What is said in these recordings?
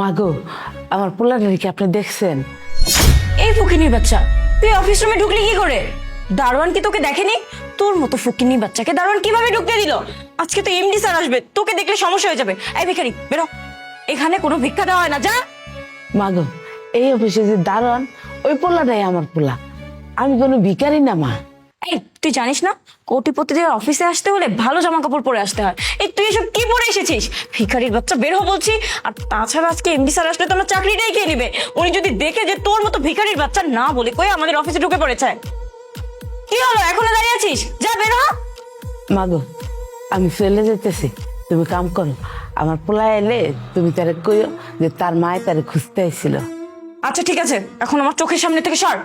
মাগো, আমার পোলাটারে কি আপনি দেখছেন? এই ফকিনির বাচ্চা, তুই অফিস রুমে ঢুকলি কি করে? দারোয়ান কি তোকে দেখেনি? তোর মতো ফকিনির বাচ্চাকে দারোয়ান কীভাবে ঢুকতে দিল? আজকে তো এমডি স্যার আসবে, তোকে দেখলে সমস্যা হয়ে যাবে। এই ভিখারি, বেরো। এখানে কোনো ভিক্ষা দেওয়া হয় না, যা। মাগো, এই অফিসে যে দারোয়ান, ওই পোলাটাই আমার পোলা। আমি কোনো ভিকারি না, মা। এই তুই জানিস না? কোটিপতিদের অফিসে আসতে হলে ভালো জামা কাপড় পরে আসতে হয়। এই তুই এসব কি পরে এসেছিস? ভিখারির বাচ্চা বের হো বলছি। আর তাছাড়া আজকে এমডি স্যার আসলে তো আমার চাকরিটাই খেয়ে নিবে। উনি যদি দেখে যে তোর মতো ভিখারির বাচ্চা না বলে কই আমাদের অফিসে ঢুকে পড়েছে। কি হলো এখনও দাঁড়িয়ে আছিস? যা বের হ। মাগো আমি ফেলে যেতেছি। তুমি কাম করো। আমার পোলা এলে তুমি তারে কইও যে তার মায় তারে খুঁজতে আইছিল। আচ্ছা ঠিক আছে। এখন আমার চোখের সামনে থেকে সর।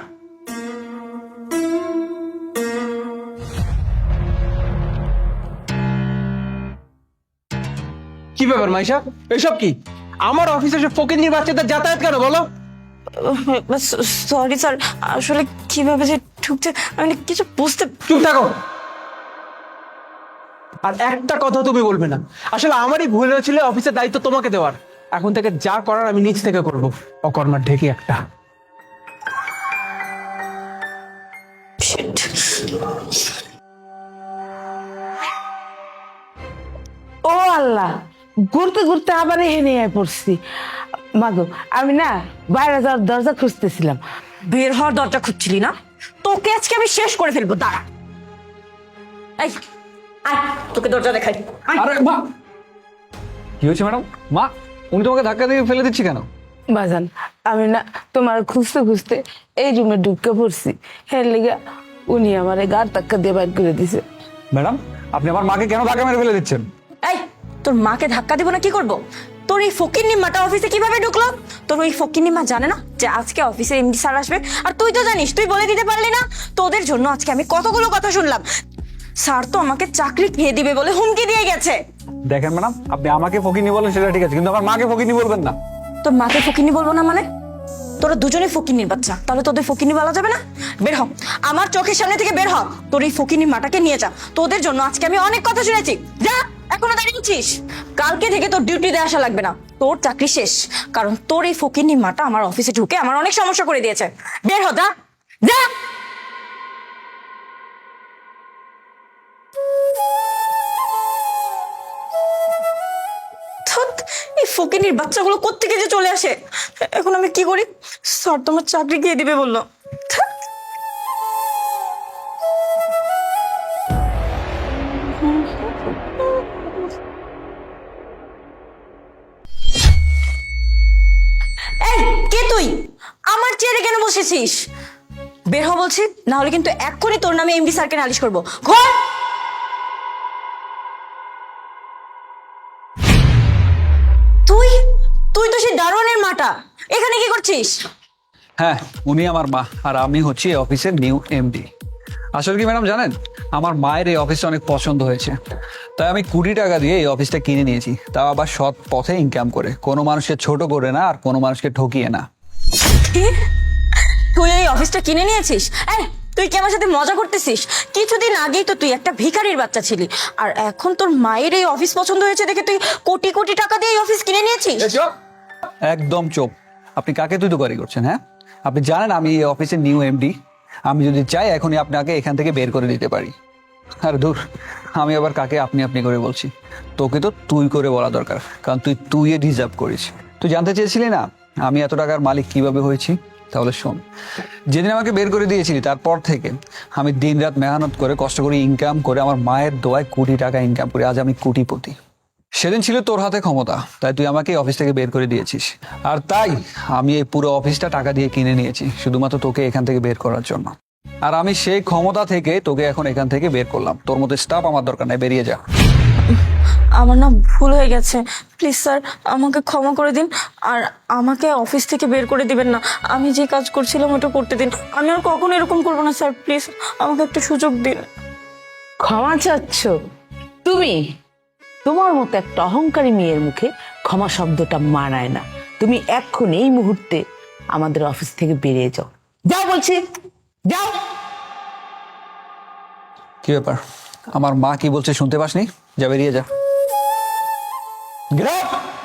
কি ব্যাপার মাইশা? এসব কি? আমার অফিসে এসে ফকির বাচ্চাদের যাতায়াত কেন বলো? সরি স্যার আসলে কীভাবে যে ঢুকছে আমি কিছু বুঝতে চুপ থাকো। আর একটা কথা তুমি বলবে না। আসলে আমারই ভুল হয়েছিল অফিসের দায়িত্ব তোমাকে দেওয়ার। এখন থেকে যা করার আমি নিজ থেকে করব। অকর্মার ঢেকে একটা। ও আল্লাহ। ঘুরতে ঘুরতে আবার এখানে আয় পড়ছি। মাগো আমি না বাইরে যাওয়ার দরজা খুঁজতেছিলাম। বের হওয়ার দরজা খুঁজছিলি না? তোকে আজকে আমি শেষ করে ফেলব দাঁড়া। এই আয় তোকে দরজা দেখাই। আয়। আরে মা! কি হয়েছে ম্যাডাম? মা উনি তোমাকে ধাক্কা দিয়ে ফেলে দিচ্ছি কেন? বাজান আমি না তোমার খুঁজতে খুঁজতে এই রুমে ঢুকে পড়ছি। হ্যাঁ লেগে উনি আমার গার টাক্কা দিয়ে বাইর করে দিছে। ম্যাডাম আপনি আমার মাকে কেন ধাক্কা মেরে ফেলে দিচ্ছেন? তোর মাকে ধাক্কা দিব না কি করব? তোর এই ফকিন্নি মাটা অফিসে কীভাবে ঢুকলো? তোর ওই ফকিন্নি মা জানে না যে আজকে অফিসে এমডি স্যার আসবে। আর তুই তো জানিস তুই বলে দিতে পারলি না। তোদের জন্য আজকে আমি কতগুলো কথা শুনলাম। স্যার তো আমাকে চাকরি খেয়ে দিবে বলে হুমকি দিয়ে গেছে। দেখেন ম্যাডাম আপনি আমাকে ফকিনি বলেন সেটা ঠিক আছে কিন্তু আমার মাকে ফকিনি বলবেন না। তোর মাকে ফকিনি বলব না মানে? তোরা দুজনে ফকিনির বাচ্চা তাহলে তোদের ফকিনি বলা যাবে না? বের হ আমার চোখের সামনে থেকে বের হ। তোর এই ফকিনির মাটাকে নিয়ে যা। তোদের জন্য আজকে আমি অনেক কথা শুনেছি। যা! এখনও দাঁড়িয়েছিস কালকে থেকে তোর ডিউটিতে আসা লাগবে না। তোর চাকরি শেষ। কারণ তোর এই ফকিনির মাটা আমার অফিসে ঢুকে আমার অনেক সমস্যা করে দিয়েছে। বের হ যা! যা এই ফকিনির বাচ্চাগুলো কোত্থেকে যে চলে আসে? এখন আমি কি করি? স্যার তোমার চাকরি গিয়ে দিবে বলল। চেয়ারে কেন বসেছিস? বের হ বলছি না হলে কিন্তু এক্ষুনি তোর নামে এমডি স্যারকে নালিশ করব। ঘর! তুই? তুই তো সেই দারোয়ানের মাটা। এখানে কি করছিস? হ্যাঁ উনি আমার মা আর আমি হচ্ছি এই অফিসের নিউ এমডি আসলে কি ম্যাডাম জানেন? আমার মায়ের এই অফিসটা অনেক পছন্দ হয়েছে। তাই আমি কুড়ি টাকা দিয়ে এই অফিসটা কিনে নিয়েছি। তাও আবার সৎ পথে ইনকাম করে। কোনো মানুষকে ছোট করে না আর কোনো মানুষকে ঠকিয়ে না? তুই এই অফিসটা কিনে নিয়েছিস? এই তুই কি আমার সাথে মজা করতেছিস? কিছুদিন আগেই তো তুই একটা ভিখারির বাচ্চা ছিলি। আর এখন তোর মায়ের এই অফিস পছন্দ হয়েছে দেখে তুই কোটি কোটি টাকা দিয়ে এই অফিস কিনে নিয়েছিস? একদম চোপ। আপনি কাকে তুই দোকারি করছেন হ্যাঁ? আপনি জানেন আমি এই অফিসের নিউ এমডি আমি যদি চাই এখনই আপনাকে এখান থেকে বের করে দিতে পারি। আর দূর আমি আবার কাকে আপনি আপনি করে বলছি? তোকে তো তুই করে বলা দরকার কারণ তুই তুইয়ে ডিজার্ভ করিস। তুই জানতে চেয়েছিলি না আমি এত টাকার মালিক কীভাবে হয়েছি? তাহলে শোন। যেদিন আমাকে বের করে দিয়েছিলি, তারপর থেকে আমি দিনরাত মেহনত করে, কষ্ট করে ইনকাম করে, আমার মায়ের দোয়ায় কোটি টাকা ইনকাম করে। আজ আমি কোটিপতি। সেদিন ছিল তোর হাতে ক্ষমতা, তাই তুই আমাকে অফিস থেকে বের করে দিয়েছিস। আর তাই আমি এই পুরো অফিসটা টাকা দিয়ে কিনে নিয়েছি, শুধুমাত্র তোকে এখান থেকে বের করার জন্য। আর আমি সেই ক্ষমতা থেকে তোকে এখন এখান থেকে বের করলাম। তোর মধ্যে স্টাফ আমার দরকার নাই, বেরিয়ে যা। আমার না ভুল হয়ে গেছে। প্লিজ স্যার আমাকে ক্ষমা করে দিন। আর আমাকে অফিস থেকে বের করে দিবেন না। আমি যে কাজ করছিলাম ওটা করতে দিন। আমি আর কখনো এরকম করব না স্যার প্লিজ আমাকে একটা সুযোগ দিন। ক্ষমা চাচ্ছ? তুমি? তোমার মতো একটা অহংকারী মেয়ের মুখে ক্ষমা শব্দটা মানায় না। তুমি এখন এই মুহূর্তে আমাদের অফিস থেকে বেরিয়ে যাও। যাও বলছি যাও। কি ব্যাপার? আমার মা কি বলছে শুনতে পাসনি? যা বেরিয়ে যা। Grab!